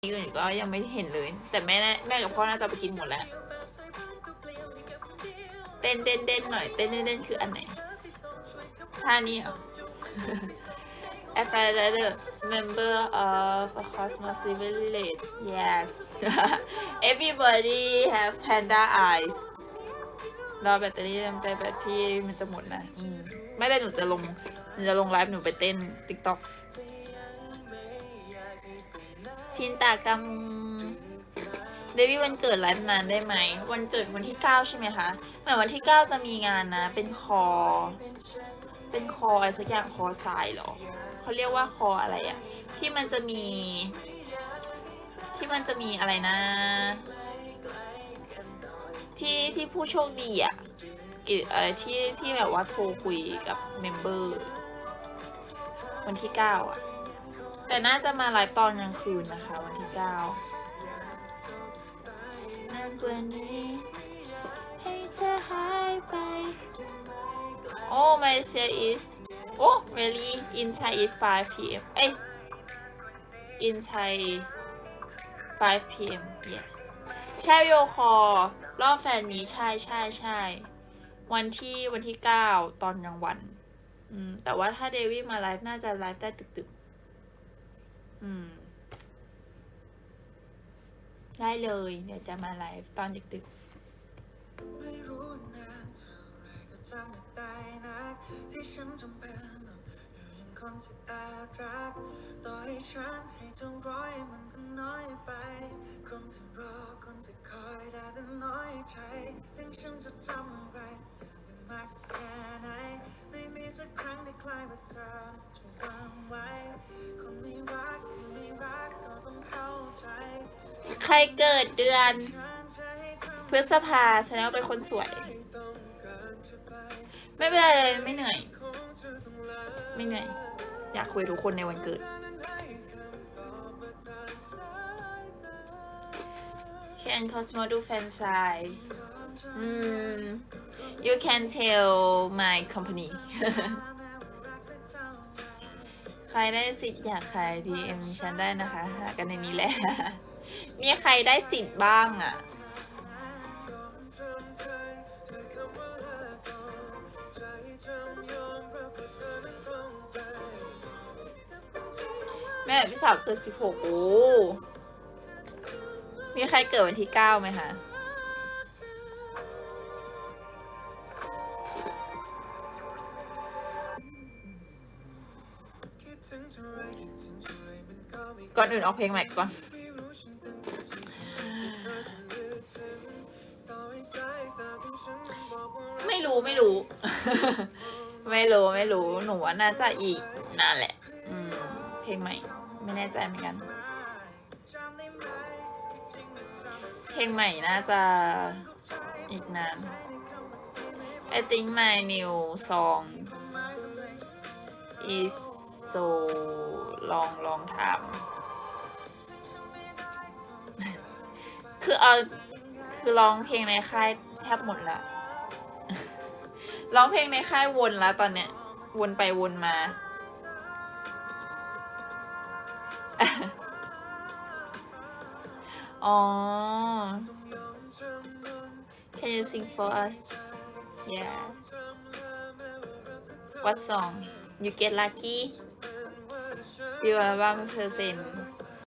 อื่นก็ยังไม่เห็นเลย แต่แม่แม่กับพ่อน่าจะไปกินหมดแล้ว เต้นเต้นเต้นหน่อย เต้นเต้นเต้นคืออันไหนท่านี้เหรอ If I let a member of a Cosmos Village yes everybody have panda eyes รอแบตเตอรี่เต็มแต่แบตพี่มันจะหมดนะ ไม่ได้หนูจะลง หนูจะลงไลฟ์หนูไปเต้น TikTok ชินตากรรมเดวี่วันเกิดไลฟ์นานได้ไหม วันเกิดวันที่ 9 ใช่ไหมคะเหมือนวันที่ 9 จะมีงานนะ เป็นคอ เป็นคออะไรสักอย่างคอทรายเหรอเขาเรียกว่าคออะไรอะที่มันจะมี ที่มันจะมีอะไรนะ ที่ที่ผู้โชคดีอะกิจอะไรที่ที่แบบว่าโทรคุยกับเมมเบอร์วันที่ 9 อะ น่าจะมาไลฟ์ตอนกลางคืนนะคะ วันที่9นานกว่านี้ให้เธอหายไป โอ้ my share is โอ้ really in Thai is 5 p.m. เอ้ย in Thai 5 p.m. yes ใช่โยคอรอบแฟนมีใช่ใช่ใช่วันที่วันที่9ตอนกลางวัน อืม แต่ว่าถ้าเดวี่มาไลฟ์น่าจะไลฟ์ได้ตึกๆ อืม ได้เลย เดี๋ยวจะมาไลฟ์ตอนดึกๆ ไม่รู้นานเท่าไรก็จำไม่ได้นักที่ฉันจำเป็นต้องอยู่ยังคนที่อบรัก ต่อให้ฉันให้เท่าร้อยมันก็น้อยไป คนที่รอคนที่คอยได้แต่น้อยใจถึงฉันจะทำอะไรมาสักแค่ไหนไม่มีสักครั้งที่คลายว่าเธอ วางไว้คนไม่รักคือไม่รักก็ต้องเข้าใจใครเกิดเดือน พฤษภาแสดงว่าเป็นคนสวย ไม่เป็นไรเลยไม่เหนื่อย ไม่เหนื่อย อยากคุยทุกคนในวันเกิด Can Cosmo do fan sign อืม you can tell my company ใครได้สิทธิ์อยากขาย DM ฉันได้นะคะหากันในนี้แหละ มีใครได้สิทธิ์บ้างอะแม่พี่สาวเกิดสิบหกโอ้มีใครเกิดวันที่เก้าไหมคะ ก็ไม่ก่อนอื่นออกเพลงใหม่ก่อนรู้ฉันเป็นคนที่เธอจะนึกถึงต่อให้สายตาของฉันมันบอกว่าไม่รู้ไม่รู้ ไม่รู้ไม่รู้หนูว่าน่าจะอีกนานแหละอืมเพลงใหม่ ไม่แน่ใจเหมือนกันจำได้ไหมจริงมันจำเพลงใหม่น่าจะอีกนาน I think my new song is so long long time คือเอาคือร้องเพลงในค่ายแทบหมดละร้องเพลงในค่ายวนแล้วตอนเนี้ย วนไปวนมา อ๋อ Can you sing for us? Yeah. What song? You get lucky? วิวอัล